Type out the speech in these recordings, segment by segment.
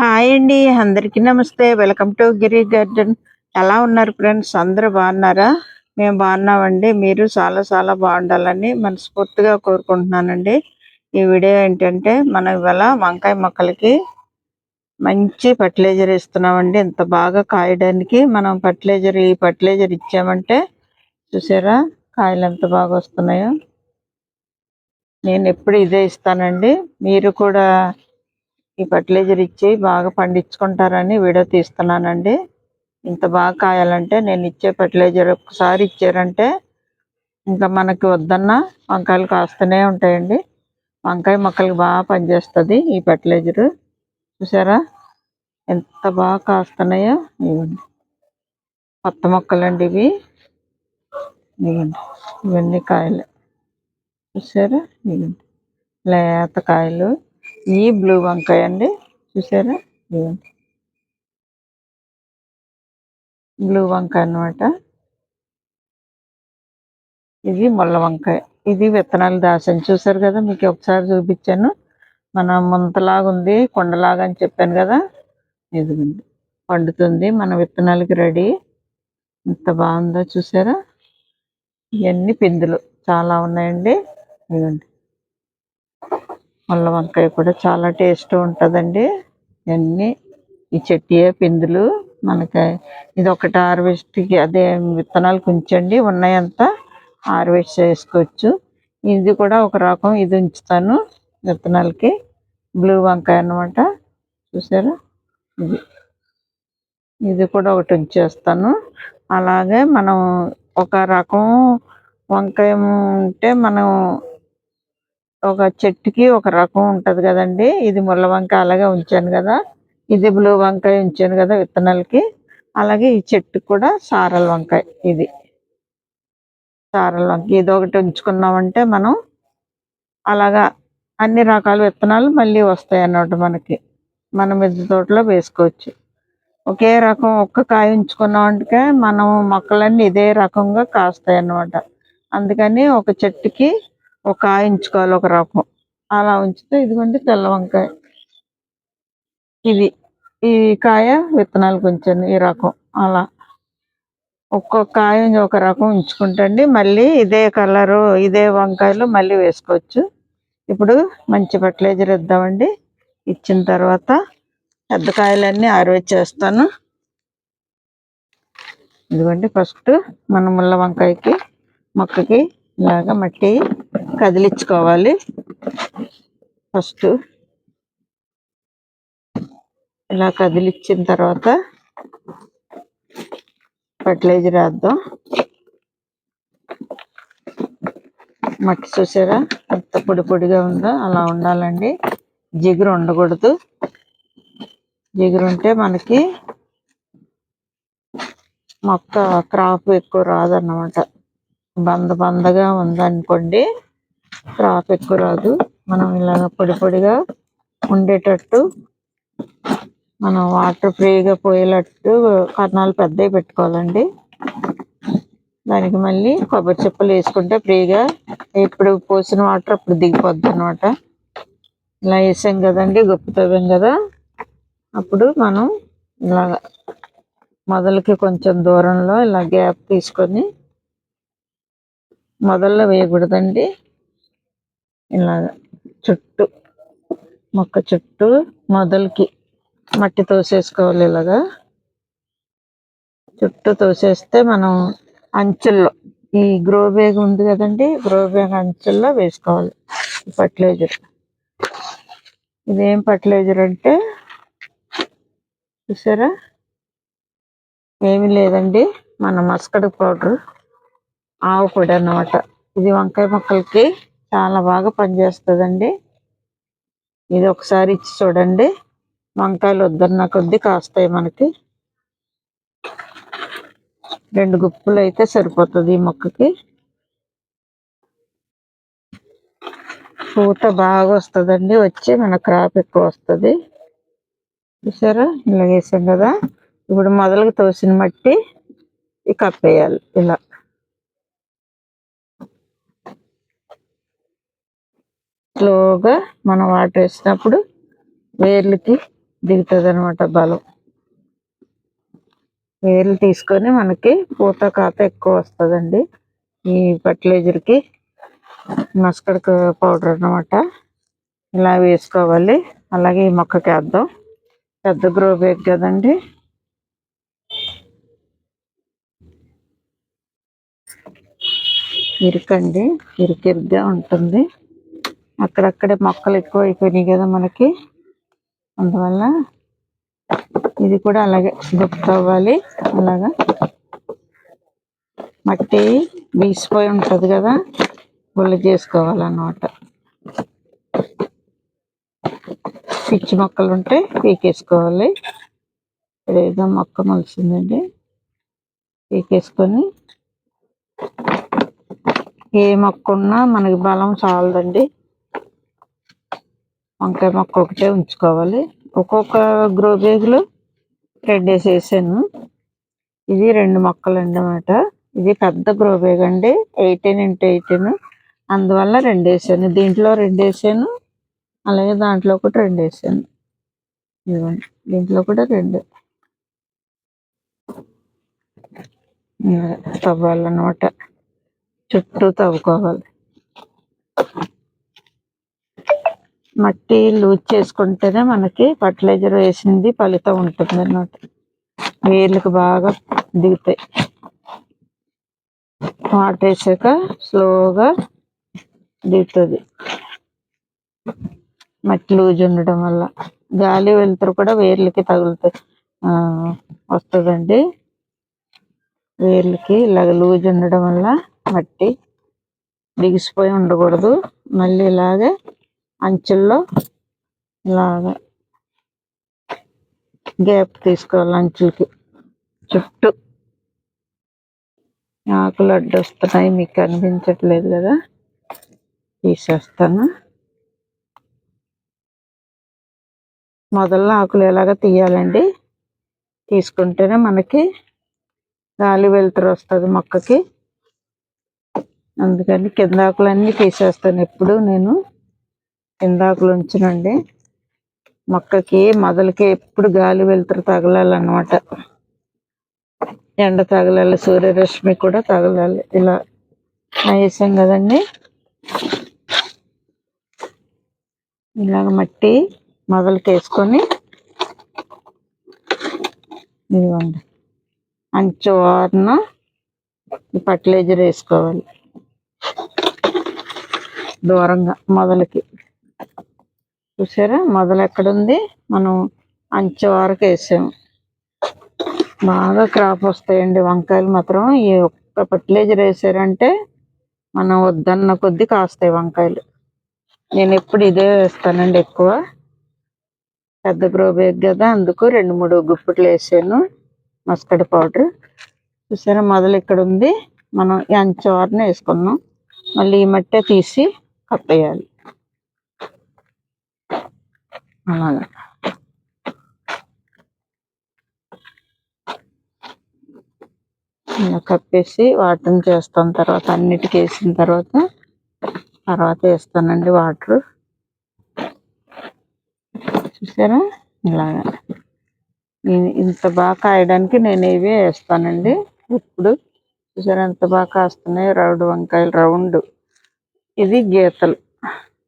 Hi అండి అందరికీ నమస్తే. Welcome to Giri garden. ఎలా ఉన్నారు ఫ్రెండ్స్? అందరూ బాగున్నారా? మేము బాగున్నామండి. మీరు చాలా చాలా బాగుండాలని మనస్ఫూర్తిగా కోరుకుంటున్నానండి. ఈ వీడియో ఏంటంటే మనం ఇవాళ వంకాయ మొక్కలకి మంచి ఫర్టిలైజర్ ఇస్తున్నామండి ఇంత బాగా కాయడానికి మనం ఫర్టిలైజర్ ఈ ఫర్టిలైజర్ ఇచ్చామంటే చూసారా? కాయలు ఎంత బాగా వస్తున్నాయో. నేను ఎప్పుడు ఇదే ఇస్తానండి. మీరు కూడా ఈ ఫర్టిలైజర్ ఇచ్చి బాగా పండించుకుంటారని వీడియో తీస్తున్నానండి. ఇంత బాగా కాయాలంటే నేను ఇచ్చే ఫర్టిలైజర్ ఒకసారి ఇచ్చారంటే ఇంకా మనకి వద్దన్న వంకాయలు కాస్తూనే ఉంటాయండి. వంకాయ మొక్కలకు బాగా పనిచేస్తుంది ఈ ఫర్టిలైజర్ చూసారా? ఎంత బాగా కాస్తున్నాయో. ఇవ్వండి. కొత్త మొక్కలండి ఇవి. ఇవ్వండి. ఇవన్నీ కాయలు. చూసారా? ఇవ్వండి. లేత కాయలు. ఈ బ్లూ వంకాయ అండి. చూసారా? బ్లూ వంకాయ అన్నమాట. ఇది ముళ్ళ వంకాయ. ఇది విత్తనాలు దాసాను చూసారు కదా? మీకు ఒకసారి చూపించాను. మన ముంతలాగుంది కొండలాగా అని చెప్పాను కదా? ఇదిగోండి. పండుతుంది. మన విత్తనాలకి రెడీ. ఎంత బాగుందో చూసారా? ఇవన్నీ పిందులు. చాలా ఉన్నాయండి. ఇదిగోండి. ముళ్ళ వంకాయ కూడా చాలా టేస్ట్ ఉంటుందండి. ఇవన్నీ ఈ చెట్టియే పిందులు మనకి ఇది ఒకటి హార్వెస్ట్కి అదే విత్తనాలు ఉంచండి ఉన్నాయంతా హార్వెస్ట్ చేసుకోవచ్చు. ఇది కూడా ఒక రకం ఇది ఉంచుతాను విత్తనాలకి. బ్లూ వంకాయ అన్నమాట. చూసారా? ఇది. ఇది కూడా ఒకటి ఉంచేస్తాను. అలాగే మనం ఒక రకం వంకాయ ఉంటే మనం ఒక చెట్టుకి ఒక రకం ఉంటది కదండి. ఇది ముళ్ళ వంకాయ అలాగే ఉంచాను కదా. ఇది బ్లూ వంకాయ ఉంచాను కదా విత్తనాలకి. అలాగే ఈ చెట్టుకు కూడా సారల వంకాయ ఇది. సారల వంకాయ ఇది ఒకటి ఉంచుకున్నామంటే మనం అలాగా అన్ని రకాల విత్తనాలు మళ్ళీ వస్తాయి అన్నమాట మనకి. మన మిద్దె తోటలో వేసుకోవచ్చు. ఒకే రకం ఒక్క కాయ ఉంచుకున్నామంటే మనం మొక్కలన్నీ ఇదే రకంగా కాస్తాయి అన్నమాట. అందుకని ఒక చెట్టుకి ఒక కాయ ఉంచుకోవాలి ఒక రకం. అలా ఉంచితే ఇదిగోండి తెల్ల వంకాయ. ఇది ఈ కాయ విత్తనాలు కొంచెం ఈ రకం. అలా. ఒక్కొక్క కాయ ఒక రకం ఉంచుకుంటండి. మళ్ళీ ఇదే కలరు ఇదే వంకాయలు మళ్ళీ వేసుకోవచ్చు. ఇప్పుడు మంచి ఫర్టిలైజర్ ఇద్దామండి. ఇచ్చిన తర్వాత పెద్ద కాయలన్నీ ఆరవేచేస్తాను ఇదిగోండి ఫస్ట్ మన ముళ్ళ వంకాయకి మొక్కకి ఇలాగ మట్టి కదిలించుకోవాలి. ఫస్ట్ ఇలా కదిలించిన తర్వాత ఫర్టిలైజర్ వేద్దాం. మట్టి చూసారా? ఎంత పొడి పొడిగా ఉందో అలా ఉండాలండి. జిగురు ఉండకూడదు. జిగురు ఉంటే మనకి మొక్క క్రాప్ ఎక్కువ రాదన్నమాట. బంద బందగా ఉందనుకోండి క్రాప్ ఎక్కువ రాదు. మనం ఇలాగ పొడి పొడిగా ఉండేటట్టు మనం వాటర్ ఫ్రీగా పోయేటట్టు కర్ణాలు పెద్దవి పెట్టుకోవాలండి. దానికి మళ్ళీ కొబ్బరి చెప్పులు వేసుకుంటే ఫ్రీగా ఎప్పుడు పోసిన వాటర్ అప్పుడు దిగిపోద్ది అనమాట ఇలా వేసాం కదండి గొప్పతవ్యం కదా. అప్పుడు మనం ఇలా మొదలకి కొంచెం దూరంలో ఇలా గ్యాప్ తీసుకొని మొదల్లో వేయకూడదండి. ఇలా చుట్టూ మొక్క చుట్టూ మొదలకి మట్టి తోసేసుకోవాలి ఇలాగా. చుట్టూ తోసేస్తే మనం అంచుల్లో ఈ గ్రో బ్యాగ్ ఉంది కదండి గ్రో బ్యాగ్ అంచుల్లో వేసుకోవాలి ఫర్టిలైజర్ ఇదేం ఫర్టిలైజర్ అంటే చూసారా? ఏమి లేదండి మన మస్కడ్ పౌడర్ ఆవు పొడి అన్నమాట. ఇది వంకాయ మొక్కలకి చాలా బాగా పనిచేస్తుందండి. ఇది ఒకసారి ఇచ్చి చూడండి. వంకాయలు వద్దన్న కొద్దీ కాస్తాయి మనకి. రెండు గుప్పులు అయితే సరిపోతుంది ఈ మొక్కకి. పూత బాగా వస్తుందండి. వచ్చి మన క్రాప్ ఎక్కువ వస్తుంది. చూసారా? ఇలా వేసాం కదా. ఇప్పుడు మొదలుగా తోసిన మట్టి ఈ కప్పేయాలి. ఇలా. స్లోగా మనం వాటర్ వేసినప్పుడు వేర్లకి దిగుతుంది అనమాట బలం. వేర్లు తీసుకొని మనకి పూత కాత ఎక్కువ వస్తుందండి. ఈ ఫర్టిలైజర్కి మస్కడ్ పౌడర్ అన్నమాట. ఇలా వేసుకోవాలి. అలాగే ఈ మొక్కకి వేద్దాం. పెద్ద గ్రో బ్యాగ్ కదండి. ఇరుకండి. ఇరుకిరుగ్గా ఉంటుంది. అక్కడక్కడే మొక్కలు ఎక్కువ అయిపోయినాయి కదా మనకి. అందువల్ల ఇది కూడా అలాగే గుప్త అవ్వాలి. అలాగా. మట్టి బీసిపోయి ఉంటుంది కదా గుళ్ళు చేసుకోవాలన్నమాట. పిచ్చి మొక్కలు ఉంటే పీకేసుకోవాలి. ఏదో మొక్క మొలిసిందండి. పీకేసుకొని ఏ మొక్క ఉన్నా మనకి బలం చాలదండి. వంకాయ మొక్క ఒకటే ఉంచుకోవాలి. ఒక్కొక్క గ్రో బ్యాగ్లో రెండేసి వేసేసాను ఇది రెండు మొక్కలు అన్నమాట. ఇది పెద్ద గ్రో బ్యాగ్ అండి. Eighteen into eighteen. అందువల్ల రెండు వేసాను. దీంట్లో రెండు వేసాను. అలాగే దాంట్లో ఒకటి రెండు వేసాను. ఇదిగోండి. దీంట్లో కూడా రెండు. తవ్వాలన్నమాట. చుట్టూ తవ్వుకోవాలి. మట్టి లూజ్ చేసుకుంటేనే మనకి ఫర్టిలైజర్ వేసింది ఫలితం ఉంటుంది అన్నమాట వేర్లకు బాగా దిగుతాయి. వాటర్ వేసాక స్లోగా దిగుతుంది. మట్టి లూజ్ ఉండడం వల్ల. గాలి వెలుతురు కూడా వేర్లకి తగులుతాయి. వస్తుందండి. వేర్లకి ఇలాగ లూజ్ ఉండడం వల్ల మట్టి బిగిసిపోయి ఉండకూడదు. మళ్ళీ ఇలాగే అంచుల్లో ఇలాగా గ్యాప్ తీసుకోవాలి అంచులకి. చుట్టూ ఆకులు అడ్డొస్తున్నాయి మీకు కనిపించట్లేదు కదా? తీసేస్తాను. మొదల్లో ఆకులు ఎలాగ తీయాలండి? తీసుకుంటేనే మనకి గాలి వెలుతురు వస్తుంది మొక్కకి. అందుకని కింద ఆకులన్నీ తీసేస్తాను ఎప్పుడు నేను. కింద ఉంచనండి మొక్కకి మొదలకి ఎప్పుడు గాలి వెలుతురు తగలాలన్నమాట. ఎండ తగలాలి సూర్యరశ్మి కూడా తగలాలి. ఇలా వేసాం కదండి. ఇలాగ మట్టి మొదలకి వేసుకొని ఇదిగోండి. అంచు వారిన ఫర్టిలైజర్ వేసుకోవాలి. దూరంగా మొదలకి. చూసారా? మొదలు ఎక్కడుంది? మనం అంచు వరకు వేసాము బాగా క్రాప్ వస్తాయండి వంకాయలు మాత్రం. ఈ ఒక్క ఫర్టిలైజర్ వేసారంటే మనం వద్దన్న కొద్దీ కాస్తాయి వంకాయలు. నేను ఎప్పుడు ఇదే వేస్తానండి ఎక్కువ. పెద్ద గ్రో బ్యాగ్ కదా అందుకు రెండు మూడు గుప్పిట్లు వేసాను. మస్కడ్ పౌడర్. చూసారా? మొదలు ఇక్కడ ఉంది మనం ఈ వేసుకున్నాం. మళ్ళీ ఈ మట్టే తీసి కప్పేయాలి. అలాగా. ఇలా కప్పేసి వాటర్ని చేస్తాను తర్వాత అన్నిటికి వేసిన తర్వాత తర్వాత వేస్తానండి వాటర్. చూసారా? ఇలాగా. నేను ఇంత బాగా కాయడానికి నేను ఇవే వేస్తానండి ఇప్పుడు చూసారా ఎంత బాగా కాస్తున్నాయి రౌండ్ వంకాయలు రౌండ్. ఇది గీతలు.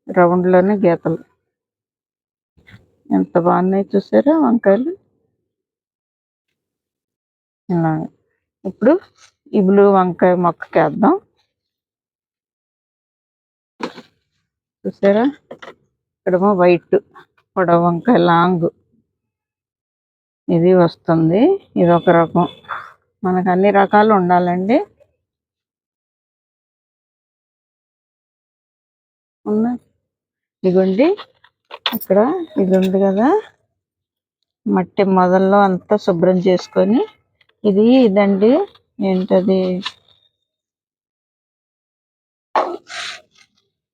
రౌండ్లోనే గీతలు. ఎంత బాగున్నాయి చూసారా వంకాయలు? ఇలా. ఇప్పుడు ఈ బ్లూ వంకాయ మొక్కకి వేద్దాం. చూసారా? ఇక్కడేమో వైట్ పొడవ వంకాయ లాంగ్. ఇది వస్తుంది. ఇది ఒక రకం. మనకు అన్ని రకాలు ఉండాలండి. ఉన్నాయి. ఇదిగోండి. ఇక్కడ ఇది ఉంది కదా. మట్టి మొదల్లో అంతా శుభ్రం చేసుకొని ఇది ఇదండి. ఏంటది?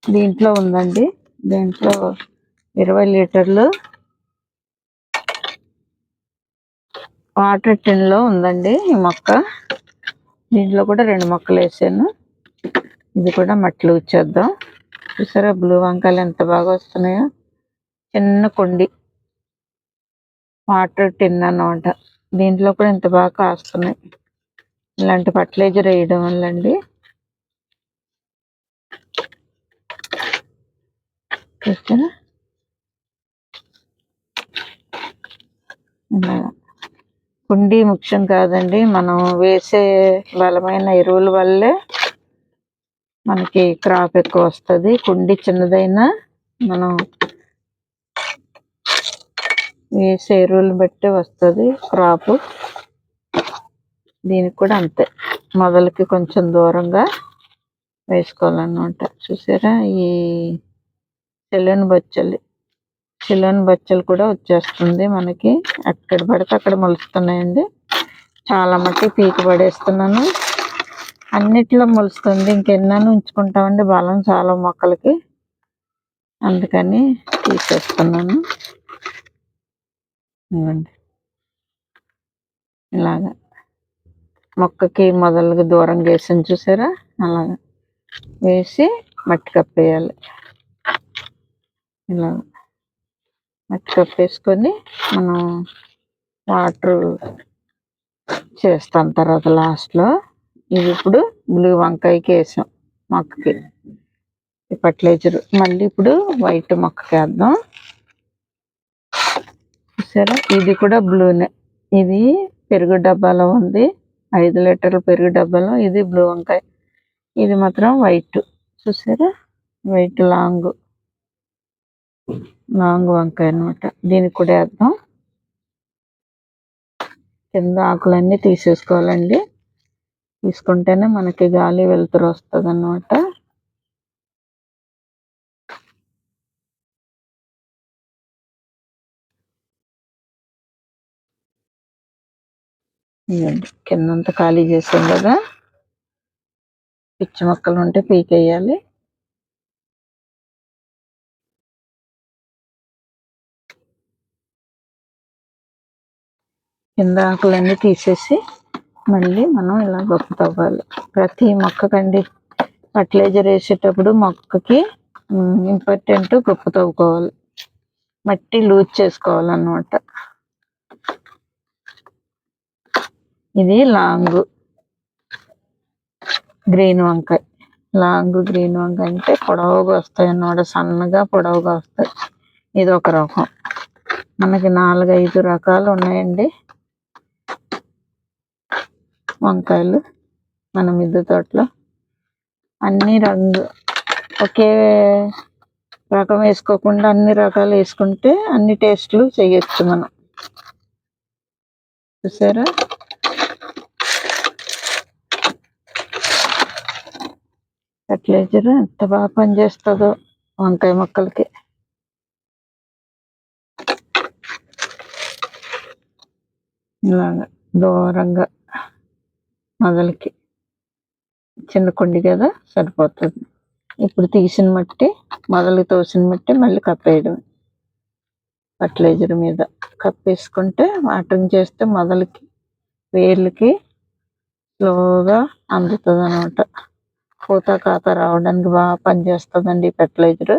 దీంట్లో ఉందండి. దీంట్లో ఇరవై లీటర్లు వాటర్ టిన్లో ఉందండి ఈ మొక్క. దీంట్లో కూడా రెండు మొక్కలు వేసాను. ఇది కూడా మట్టిలో ఇచ్చేద్దాం. చూసారా? బ్లూ వంకాయలు ఎంత బాగా వస్తున్నాయో. చిన్న కుండి. వాటర్ టిన్ అన్నమాట. దీంట్లో కూడా ఇంత బాగా కాస్తున్నాయి. ఇలాంటి ఫర్టిలైజర్ వేయడం వల్ల అండి. కుండీ ముఖ్యం కాదండి. మనం వేసే బలమైన ఎరువుల వల్లే మనకి క్రాప్ ఎక్కువ వస్తుంది. కుండీ చిన్నదైనా మనం ఈ ఎరువులు బట్టి వస్తుంది క్రాప్. దీనికి కూడా అంతే. మొదలకి కొంచెం దూరంగా వేసుకోవాలన్నమాట. చూసారా? ఈ సెలూన్ బచ్చలు. సెలూన్ బచ్చలు కూడా వచ్చేస్తుంది మనకి. ఎక్కడ పడితే అక్కడ మొలుస్తున్నాయండి. చాలా మట్టి పీకి పడేస్తున్నాను. అన్నిట్లో మొలుస్తుంది. ఇంకెన్నాను ఉంచుకుంటామండి. బలం చాలా మొక్కలకి. అందుకని తీసేస్తున్నాను. ఇవ్వండి. ఇలాగా. మొక్కకి మొదలుగా దూరం చేసాను చూసారా? అలాగా. వేసి మట్టి కప్పేయాలి. ఇలా మట్టి కప్పేసుకొని మనం వాటర్ చేస్తాం తర్వాత లాస్ట్లో. ఇది ఇప్పుడు బ్లూ వంకాయకి వేసాం మొక్కకి. ఫర్టిలైజర్. మళ్ళీ ఇప్పుడు వైట్ మొక్కకి వేద్దాం. చూసారా? ఇది కూడా బ్లూనే. ఇది పెరుగు డబ్బాలో ఉంది. ఐదు లీటర్ల పెరుగు డబ్బాలో. ఇది బ్లూ వంకాయ. ఇది మాత్రం వైట్. చూసారా? White long. లాంగ్ వంకాయ అనమాట దీనికి కూడా వేద్దాం. కింద ఆకులన్నీ తీసేసుకోవాలండి. తీసుకుంటేనే మనకి గాలి వెలుతురు వస్తుంది అన్నమాట కిందంతా ఖాళీ చేసాం కదా. పిచ్చి మొక్కలు ఉంటే పీకేయాలి. కింద ఆకులన్నీ తీసేసి మళ్ళీ మనం ఇలా గొప్ప తవ్వాలి. ప్రతి మొక్కకండి ఫర్టిలైజర్ వేసేటప్పుడు మొక్కకి ఇంపార్టెంట్ గొప్ప తవ్వుకోవాలి. మట్టి లూజ్ చేసుకోవాలన్నమాట. ఇది లాంగ్. గ్రీన్ వంకాయ. లాంగ్ గ్రీన్ వంకాయ అంటే పొడవుగా వస్తాయి అన్నమాట. సన్నగా పొడవుగా వస్తాయి. ఇది ఒక రకం. మనకి నాలుగైదు రకాలు ఉన్నాయండి. వంకాయలు మన మిద్దె తోటలో. అన్ని రంగు ఒకే రకం వేసుకోకుండా అన్ని రకాలు వేసుకుంటే అన్ని టేస్ట్లు చేయొచ్చు మనం. చూసారా? ఫర్టిలైజర్ ఎంత బాగా పనిచేస్తుందో వంకాయ మొక్కలకి. ఇలాగా దూరంగా మొదలకి చిన్న కొండి కదా సరిపోతుంది. ఇప్పుడు తీసిన మట్టి మొదలు తోసిన మట్టి మళ్ళీ కప్పేయడం. ఫర్టిలైజర్ మీద కప్పేసుకుంటే వాటరింగ్ చేస్తే మొదలకి వేర్లకి స్లోగా అందుతుంది అనమాట పూత కాత రావడానికి బాగా పనిచేస్తుందండి ఫెర్టిలైజర్.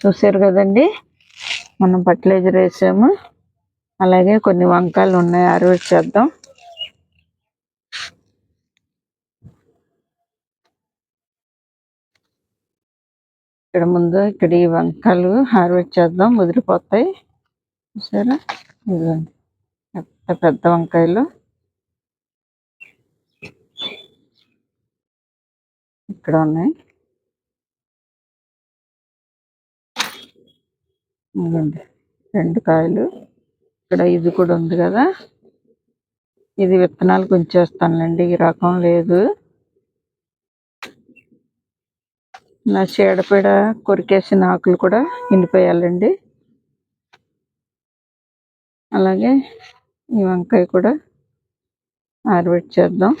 చూసారు కదండి? మనం ఫర్టిలైజర్ వేసాము. అలాగే కొన్ని వంకాయలు ఉన్నాయి హార్వెస్ట్ చేద్దాం. ఇక్కడ ముందు ఇక్కడ ఈ వంకాయలు హార్వెస్ట్ చేద్దాం ముదిరిపోతాయి. సరే ఇదిగోండి. పెద్ద పెద్ద వంకాయలు. ఇక్కడ ఉన్నాయి. ఇదిగోండి రెండు కాయలు. ఇక్కడ ఇది కూడా ఉంది కదా. ఇది విత్తనాలు ఉంచేస్తానులేండి ఈ రకం లేదు. నా చీడపీడ కొరికేసిన ఆకులు కూడా ఎండిపోయాలండి. అలాగే ఈ వంకాయ కూడా ఆరబెట్టి చేద్దాం.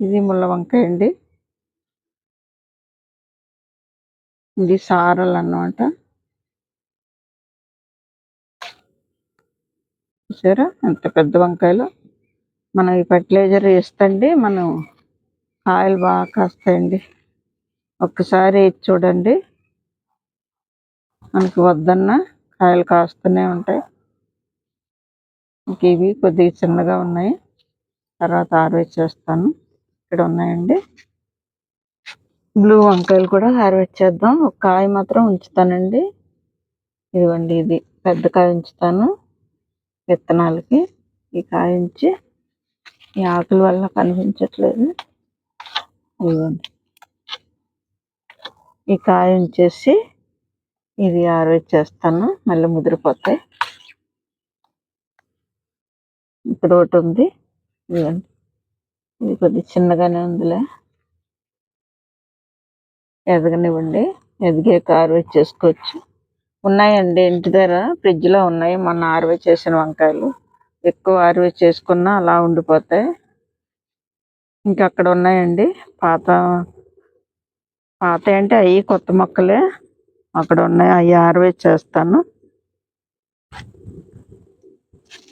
ఇది ముళ్ళ వంకాయ అండి. ఇది సారలు అన్నమాట. చూసారా? ఎంత పెద్ద వంకాయలు. మనం ఈ ఫర్టిలైజర్ వేస్తండి మనం కాయలు బాగా కాస్తాయండి. ఒక్కసారి వేసి చూడండి. మనకి వద్దన్నా కాయలు కాస్తూనే ఉంటాయి. ఇవి కొద్దిగా చిన్నగా ఉన్నాయి. తర్వాత హార్వెస్ట్ చేస్తాను. ఇక్కడ ఉన్నాయండి. బ్లూ వంకాయలు కూడా హార్వెస్ట్ చేద్దాం. ఒక కాయ మాత్రం ఉంచుతానండి. ఇదిగోండి ఇది పెద్ద కాయ ఉంచుతాను. విత్తనాలకి ఈ కాయ ఉంచి ఈ ఆకుల వల్ల కనిపించట్లేదు. ఇదిగోండి. ఈ కాయ ఉంచేసి ఇది హార్వెస్ట్ మళ్ళీ ముదిరిపోతాయి. ఇక్కడ ఒకటి ఉంది. ఇదిగోండి. ఇది కొద్దిగా చిన్నగానే ఉందిలే. ఎదగనివ్వండి. ఎదిగే హార్వెస్ట్ చేసుకోవచ్చు. ఉన్నాయండి ఇంటి దగ్గర. ఫ్రిడ్జ్లో ఉన్నాయి. మొన్న ఆరువే చేసిన వంకాయలు. ఎక్కువ ఆరువే చేసుకున్నా అలా ఉండిపోతాయి. ఇంకా అక్కడ ఉన్నాయండి. పాత పాత అంటే అవి కొత్త మొక్కలే. అక్కడ ఉన్నాయి అవి హార్వెస్ట్ చేస్తాను.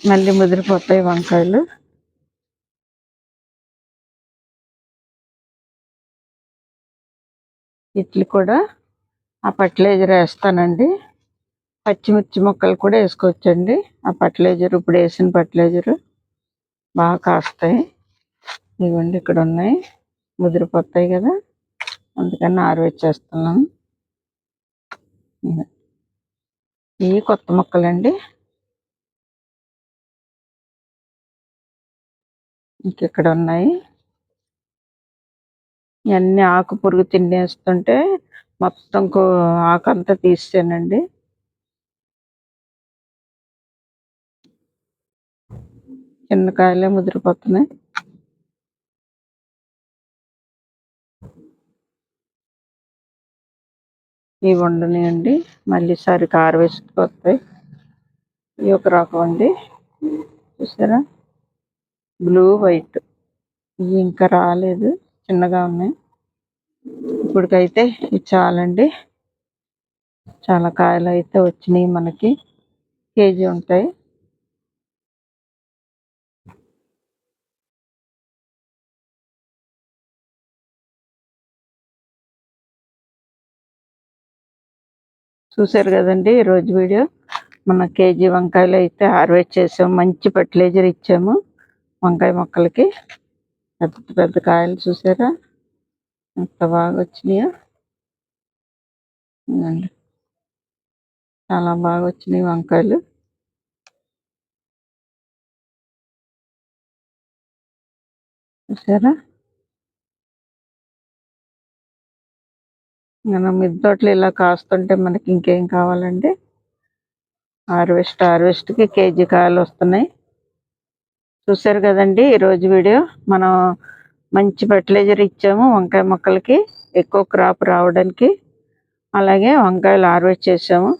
మళ్ళీ ముదిరిపోతాయి వంకాయలు. ఇట్లు కూడా ఆ ఫర్టిలైజర్ వేస్తానండి. పచ్చిమిర్చి మొక్కలు కూడా వేసుకోవచ్చండి. ఆ ఫర్టిలైజర్ ఇప్పుడు వేసిన ఫర్టిలైజర్ బాగా కాస్తాయి. ఇవ్వండి ఇక్కడ ఉన్నాయి ముదిరిపోతాయి కదా. అందుకని ఆరు చేస్తున్నాను. ఇవి కొత్త మొక్కలండి? ఇంకెక్కడ ఉన్నాయి ఇవన్నీ ఆకు పురుగు తినేస్తుంటే మొత్తం ఆకు అంతా తీసానండి చిన్న కాయలే ముదిరిపోతున్నాయి. ఇవి ఉండనియండి. మళ్ళీ కారు హార్వెస్ట్ వస్తాయి ఈ ఒక రకం అండి. చూసారా? Blue white. ఇవి ఇంకా రాలేదు. చిన్నగా ఉన్నాయి. ఇప్పటికైతే ఇది చాలండి. చాలా కాయలు అయితే వచ్చినాయి మనకి. కేజీ ఉంటాయి. చూసారు కదండి ఈరోజు వీడియో. మన కేజీ వంకాయలు అయితే హార్వెస్ట్ చేసాము మంచి ఫర్టిలైజర్ ఇచ్చాము వంకాయ మొక్కలకి. పెద్ద పెద్ద కాయలు చూసారా? ఎంత బాగా వచ్చినాయో. చాలా బాగా వచ్చినాయి వంకాయలు. చూసారా? మనం మిద్దె ఇలా కాస్తుంటే మనకి ఇంకేం కావాలండి? హార్వెస్ట్ హార్వెస్ట్కి కేజీ కాయలు వస్తున్నాయి. చూసారు కదండి ఈరోజు వీడియో? మనం మంచి ఫర్టిలైజర్ ఇచ్చాము వంకాయ మొక్కలకి ఎక్కువ క్రాప్ రావడానికి. అలాగే వంకాయలు హార్వెస్ట్ చేసాము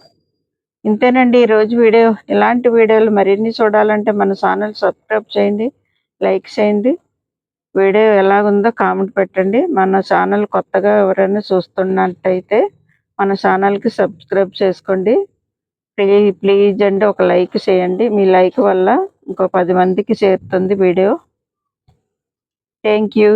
ఇంతేనండి ఈరోజు వీడియో. ఇలాంటి వీడియోలు మరిన్ని చూడాలంటే మన ఛానల్ సబ్స్క్రైబ్ చేయండి లైక్ చేయండి. వీడియో ఎలాగుందో కామెంట్ పెట్టండి. మన ఛానల్ కొత్తగా ఎవరైనా చూస్తున్నట్టయితే మన ఛానల్కి సబ్స్క్రైబ్ చేసుకోండి. ప్లీజ్ ప్లీజ్ అండి ఒక లైక్ చేయండి. మీ లైక్ వల్ల ఇంకో పది మందికి చేరుతుంది వీడియో. Thank you.